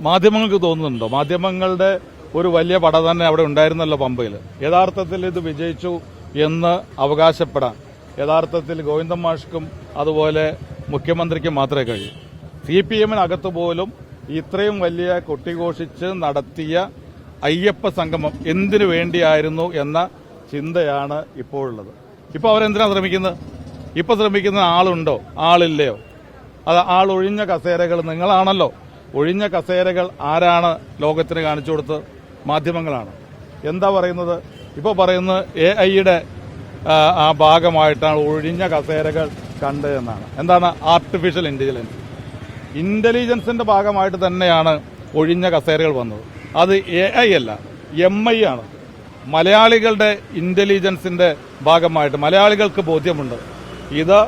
മാധ്യമങ്ങൾക്ക് തോന്നുന്നുണ്ടോ? മാധ്യമങ്ങളുടെ ഒരു വലിയ പട തന്നെ അവിടെ ഉണ്ടായിരുന്നല്ലോ പമ്പയിൽ യഥാർത്ഥത്തിൽ ഇത് വിജയിച്ചു എന്ന് അവകാശപ്പെടാൻ. യഥാർത്ഥത്തിൽ ഗോവിന്ദൻ മാഷ്ക്കും അതുപോലെ മുഖ്യമന്ത്രിക്കും മാത്രമേ കഴിയൂ. സി പി എമ്മിനകത്ത് പോലും ഇത്രയും വലിയ കൊട്ടിഘോഷിച്ച് നടത്തിയ അയ്യപ്പ സംഗമം എന്തിനു വേണ്ടിയായിരുന്നു എന്ന ചിന്തയാണ് ഇപ്പോഴുള്ളത്. ഇപ്പോൾ അവരെന്തിനാ ശ്രമിക്കുന്നത്? ഇപ്പോൾ ശ്രമിക്കുന്ന ആളുണ്ടോ? ആളില്ലയോ? അത് ആളൊഴിഞ്ഞ കസേരകൾ നിങ്ങളാണല്ലോ. ഒഴിഞ്ഞ കസേരകൾ ആരാണ് ലോകത്തിന് കാണിച്ചു കൊടുത്തത് മാധ്യമങ്ങളാണ്. എന്താ പറയുന്നത്? ഇപ്പോൾ പറയുന്നത് എ ഐയുടെ ആ ഭാഗമായിട്ടാണ് ഒഴിഞ്ഞ കസേരകൾ കണ്ടത് എന്നാണ്. എന്താണ്? ആർട്ടിഫിഷ്യൽ ഇന്റലിജൻസ് ഇന്റലിജൻസിന്റെ ഭാഗമായിട്ട് തന്നെയാണ് ഒഴിഞ്ഞ കസേരകൾ വന്നത്. അത് എ ഐ അല്ല എം ഐ ആണ്. മലയാളികളുടെ ഇന്റലിജൻസിന്റെ ഭാഗമായിട്ട് മലയാളികൾക്ക് ബോധ്യമുണ്ട്. ഇത്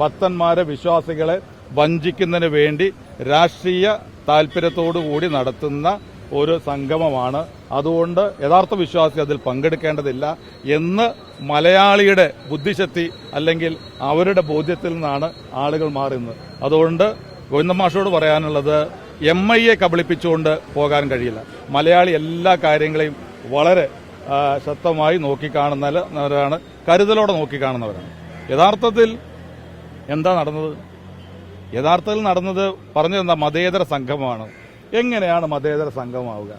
ഭക്തന്മാരെ വിശ്വാസികളെ വഞ്ചിക്കുന്നതിന് വേണ്ടി രാഷ്ട്രീയ കൂടി നടത്തുന്ന ഒരു സംഗമമാണ്. അതുകൊണ്ട് യഥാർത്ഥ വിശ്വാസി അതിൽ പങ്കെടുക്കേണ്ടതില്ല എന്ന് മലയാളിയുടെ ബുദ്ധിശക്തി അല്ലെങ്കിൽ അവരുടെ ബോധ്യത്തിൽ നിന്നാണ് ആളുകൾ മാറുന്നത്. അതുകൊണ്ട് ഗോവിന്ദമാഷോട് പറയാനുള്ളത് എം ഐ എ കബളിപ്പിച്ചുകൊണ്ട് പോകാൻ കഴിയില്ല. മലയാളി എല്ലാ കാര്യങ്ങളെയും വളരെ ശക്തമായി നോക്കിക്കാണുന്നവരാണ് കരുതലോടെ നോക്കിക്കാണുന്നവരാണ്. യഥാർത്ഥത്തിൽ എന്താ നടന്നത്? യഥാർത്ഥത്തിൽ നടന്നത് പറഞ്ഞതെന്താ മതേതര സംഘമാണ്. എങ്ങനെയാണ് മതേതര സംഘമാവുക?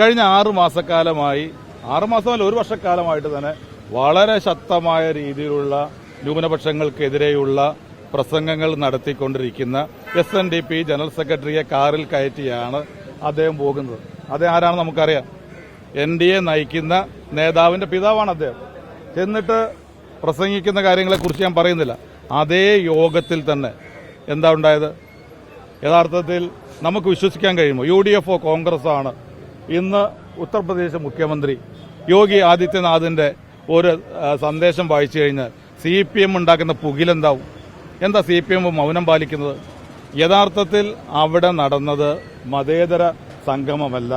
കഴിഞ്ഞ ആറു മാസക്കാലമായി ആറു മാസമല്ല ഒരു വർഷക്കാലമായിട്ട് തന്നെ വളരെ ശക്തമായ രീതിയിലുള്ള ന്യൂനപക്ഷങ്ങൾക്കെതിരെയുള്ള പ്രസംഗങ്ങൾ നടത്തിക്കൊണ്ടിരിക്കുന്ന S N D P general സെക്രട്ടറിയെ കാറിൽ കയറ്റിയാണ് അദ്ദേഹം പോകുന്നത്. അദ്ദേഹം ആരാണെന്ന് നമുക്കറിയാം. എൻ ഡി എ നയിക്കുന്ന നേതാവിന്റെ പിതാവാണ് അദ്ദേഹം. എന്നിട്ട് പ്രസംഗിക്കുന്ന കാര്യങ്ങളെക്കുറിച്ച് ഞാൻ പറയുന്നില്ല. അതേ യോഗത്തിൽ തന്നെ എന്താ ഉണ്ടായത്? യഥാർത്ഥത്തിൽ നമുക്ക് വിശ്വസിക്കാൻ കഴിയുമോ? യു ഡി എഫ് ഒ കോൺഗ്രസ് ഇന്ന് ഉത്തർപ്രദേശ് മുഖ്യമന്ത്രി യോഗി ആദിത്യനാഥിന്റെ ഒരു സന്ദേശം വായിച്ചു കഴിഞ്ഞാൽ സി പി എം ഉണ്ടാക്കുന്ന പുകിലെന്താവും? എന്താ സി പി എം മൗനം പാലിക്കുന്നത്? യഥാർത്ഥത്തിൽ അവിടെ നടന്നത് മതേതര സംഗമമല്ല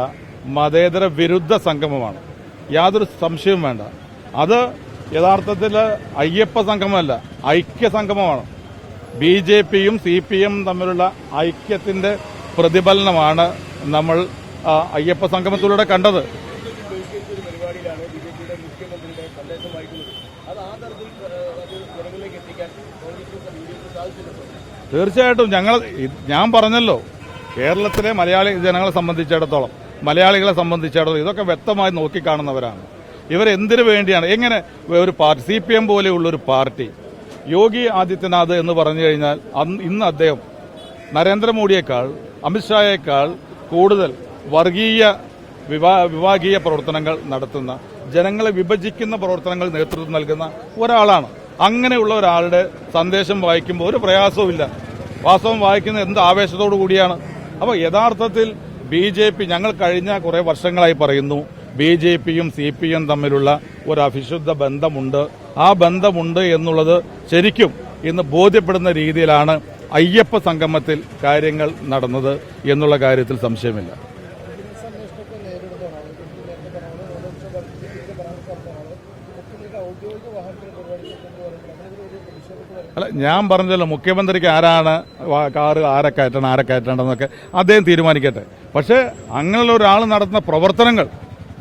മതേതര വിരുദ്ധ സംഗമമാണ്. യാതൊരു സംശയവും വേണ്ട. അത് യഥാർത്ഥത്തിൽ അയ്യപ്പ സംഗമമല്ല ഐക്യ സംഗമമാണ് ബി ജെ പിയും സി പി എം തമ്മിലുള്ള ഐക്യത്തിന്റെ പ്രതിഫലനമാണ് നമ്മൾ അയ്യപ്പ സംഗമത്തിലൂടെ കണ്ടത്. തീർച്ചയായിട്ടും ഞങ്ങൾ ഞാൻ പറഞ്ഞല്ലോ കേരളത്തിലെ മലയാളി ജനങ്ങളെ സംബന്ധിച്ചിടത്തോളം മലയാളികളെ സംബന്ധിച്ചിടത്തോളം ഇതൊക്കെ വ്യക്തമായി നോക്കിക്കാണുന്നവരാണ്. ഇവരെന്തിനു വേണ്ടിയാണ്? എങ്ങനെ ഒരു പാർട്ടി സി പി എം പോലെയുള്ള ഒരു പാർട്ടി യോഗി ആദിത്യനാഥ് എന്ന് പറഞ്ഞു കഴിഞ്ഞാൽ ഇന്ന് അദ്ദേഹം നരേന്ദ്രമോദിയേക്കാൾ അമിത്ഷായേക്കാൾ കൂടുതൽ വർഗീയ വിഭാഗീയ പ്രവർത്തനങ്ങൾ നടത്തുന്ന ജനങ്ങളെ വിഭജിക്കുന്ന പ്രവർത്തനങ്ങൾ നേതൃത്വം നൽകുന്ന ഒരാളാണ്. അങ്ങനെയുള്ള ഒരാളുടെ സന്ദേശം വായിക്കുമ്പോൾ ഒരു പ്രയാസവുമില്ല. വാസ്തവം വായിക്കുന്ന എന്ത് ആവേശത്തോടു കൂടിയാണ്. അപ്പോൾ യഥാർത്ഥത്തിൽ ബി ജെ പി ഞങ്ങൾ കഴിഞ്ഞ കുറേ വർഷങ്ങളായി പറയുന്നു ബി ജെ പിയും സി പി എം തമ്മിലുള്ള ഒരു അഭിശുദ്ധ ബന്ധമുണ്ട്. ആ ബന്ധമുണ്ട് എന്നുള്ളത് ശരിക്കും ഇന്ന് ബോധ്യപ്പെടുന്ന രീതിയിലാണ് അയ്യപ്പ സംഗമത്തിൽ കാര്യങ്ങൾ നടന്നത് എന്നുള്ള കാര്യത്തിൽ സംശയമില്ല. അല്ല ഞാൻ പറഞ്ഞല്ലോ മുഖ്യമന്ത്രിക്ക് ആരാണ് കാറ് ആരെ കയറ്റണം ആരെ കയറ്റണമെന്നൊക്കെ അദ്ദേഹം തീരുമാനിക്കട്ടെ. പക്ഷേ അങ്ങനെയുള്ള ഒരാൾ നടത്തുന്ന പ്രവർത്തനങ്ങൾ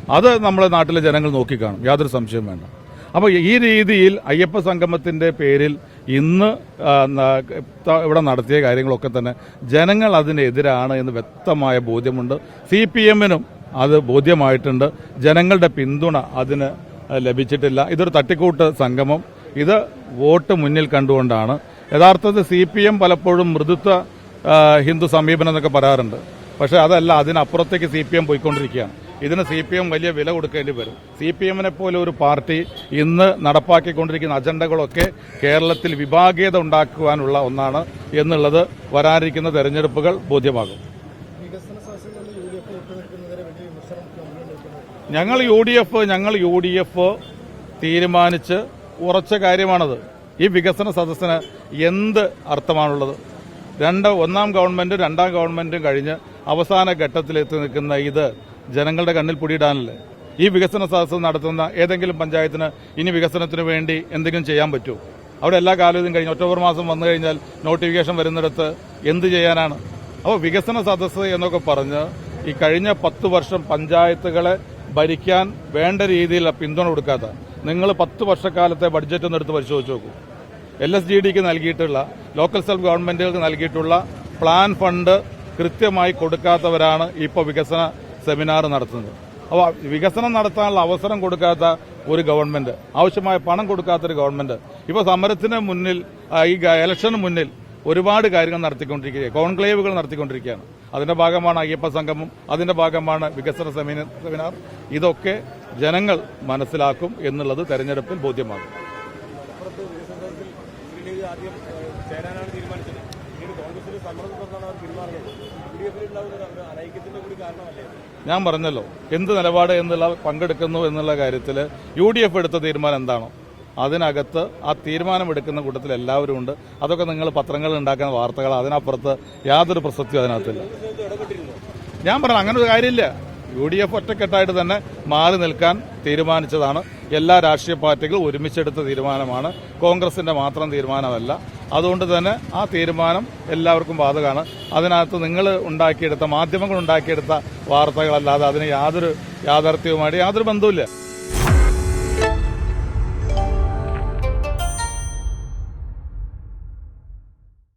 അത് നമ്മളെ നാട്ടിലെ ജനങ്ങൾ നോക്കിക്കാണും. യാതൊരു സംശയവും വേണ്ട. അപ്പോൾ ഈ രീതിയിൽ അയ്യപ്പ സംഗമത്തിന്റെ പേരിൽ ഇന്ന് ഇവിടെ നടത്തിയ കാര്യങ്ങളൊക്കെ തന്നെ ജനങ്ങൾ അതിനെതിരാണ് എന്ന് വ്യക്തമായ ബോധ്യമുണ്ട്. സി പി എമ്മിനും അത് ബോധ്യമായിട്ടുണ്ട്. ജനങ്ങളുടെ പിന്തുണ അതിന് ലഭിച്ചിട്ടില്ല. ഇതൊരു തട്ടിക്കൂട്ട് സംഗമം. ഇത് വോട്ട് മുന്നിൽ കണ്ടുകൊണ്ടാണ്. യഥാർത്ഥത്തിൽ സി പി എം പലപ്പോഴും മൃദുത്വ ഹിന്ദു സമീപനം എന്നൊക്കെ പറയാറുണ്ട്. പക്ഷേ അതല്ല അതിനപ്പുറത്തേക്ക് സി പി എം പോയിക്കൊണ്ടിരിക്കുകയാണ്. ഇതിന് സി പി എം വലിയ വില കൊടുക്കേണ്ടി വരും. സി പി എമ്മിനെ പോലെ ഒരു പാർട്ടി ഇന്ന് നടപ്പാക്കിക്കൊണ്ടിരിക്കുന്ന അജണ്ടകളൊക്കെ കേരളത്തിൽ വിഭാഗീയത ഉണ്ടാക്കുവാനുള്ള ഒന്നാണ് എന്നുള്ളത് വരാനിരിക്കുന്ന തെരഞ്ഞെടുപ്പുകൾ ബോധ്യമാകും. ഞങ്ങൾ യു ഡി എഫ് ഞങ്ങൾ യു ഡി എഫ് തീരുമാനിച്ച് ഉറച്ച കാര്യമാണത്. ഈ വികസന സദസ്സിന് എന്ത് അർത്ഥമാണുള്ളത്? രണ്ട് ഒന്നാം ഗവൺമെന്റും രണ്ടാം ഗവൺമെന്റും കഴിഞ്ഞ് അവസാന ഘട്ടത്തിലെത്തി നിൽക്കുന്ന ഇത് ജനങ്ങളുടെ കണ്ണിൽ പൊടിയിടാനല്ലേ? ഈ വികസന സദസ്സ് നടത്തുന്ന ഏതെങ്കിലും പഞ്ചായത്തിന് ഇനി വികസനത്തിന് വേണ്ടി എന്തെങ്കിലും ചെയ്യാൻ പറ്റുമോ അവിടെ എല്ലാ കാലവും കഴിഞ്ഞ് ഒക്ടോബർ മാസം വന്നു കഴിഞ്ഞാൽ നോട്ടിഫിക്കേഷൻ വരുന്നിടത്ത് എന്ത് ചെയ്യാനാണ്? അപ്പോൾ വികസന സദസ്സ് എന്നൊക്കെ പറഞ്ഞ് ഈ കഴിഞ്ഞ പത്ത് വർഷം പഞ്ചായത്തുകളെ ഭരിക്കാൻ വേണ്ട രീതിയിൽ പിന്തുണ കൊടുക്കാത്ത നിങ്ങൾ പത്ത് വർഷക്കാലത്തെ ബഡ്ജറ്റ് ഒന്ന് എടുത്ത് പരിശോധിച്ച് നോക്കൂ. എൽ എസ് ജി ഡിക്ക് നൽകിയിട്ടുള്ള ലോക്കൽ സെൽഫ് ഗവൺമെന്റുകൾക്ക് നൽകിയിട്ടുള്ള പ്ലാൻ ഫണ്ട് കൃത്യമായി കൊടുക്കാത്തവരാണ് ഇപ്പോൾ വികസന സെമിനാർ നടത്തുന്നത്. അപ്പോൾ വികസനം നടത്താനുള്ള അവസരം കൊടുക്കാത്ത ഒരു ഗവൺമെന്റ് ആവശ്യമായ പണം കൊടുക്കാത്തൊരു ഗവൺമെന്റ് ഇപ്പോൾ സമരത്തിന് മുന്നിൽ ഈ ഇലക്ഷന് മുന്നിൽ ഒരുപാട് കാര്യങ്ങൾ നടത്തിക്കൊണ്ടിരിക്കുക കോൺക്ലേവുകൾ നടത്തിക്കൊണ്ടിരിക്കുകയാണ്. അതിന്റെ ഭാഗമാണ് അയ്യപ്പ സംഗമം അതിന്റെ ഭാഗമാണ് വികസന സെമിനാർ. ഇതൊക്കെ ജനങ്ങൾ മനസ്സിലാക്കും എന്നുള്ളത് തെരഞ്ഞെടുപ്പിൽ ബോധ്യമാകും. ഞാൻ പറഞ്ഞല്ലോ എന്ത് നിലപാട് എന്നുള്ള പങ്കെടുക്കുന്നു എന്നുള്ള കാര്യത്തിൽ യു ഡി എഫ് എടുത്ത തീരുമാനം എന്താണോ അതിനകത്ത് ആ തീരുമാനം എടുക്കുന്ന കൂട്ടത്തിൽ എല്ലാവരും ഉണ്ട്. അതൊക്കെ നിങ്ങൾ പത്രങ്ങൾ ഉണ്ടാക്കുന്ന വാർത്തകൾ അതിനപ്പുറത്ത് യാതൊരു പ്രസക്തിയും അതിനകത്തില്ല. ഞാൻ പറഞ്ഞു അങ്ങനെ ഒരു കാര്യമില്ല. യു ഡി എഫ് ഒറ്റക്കെട്ടായിട്ട് തന്നെ മാറി നിൽക്കാൻ തീരുമാനിച്ചതാണ്. എല്ലാ രാഷ്ട്രീയ പാർട്ടികളും ഒരുമിച്ചെടുത്ത തീരുമാനമാണ്. കോൺഗ്രസിന്റെ മാത്രം തീരുമാനമല്ല. അതുകൊണ്ട് തന്നെ ആ തീരുമാനം എല്ലാവർക്കും ബാധകമാണ്. അതിനകത്ത് നിങ്ങൾ ഉണ്ടാക്കിയെടുത്ത മാധ്യമങ്ങൾ ഉണ്ടാക്കിയെടുത്ത വാർത്തകളല്ലാതെ അതിന് യാതൊരു യാഥാർത്ഥ്യവുമായിട്ട് യാതൊരു ബന്ധവുമില്ല.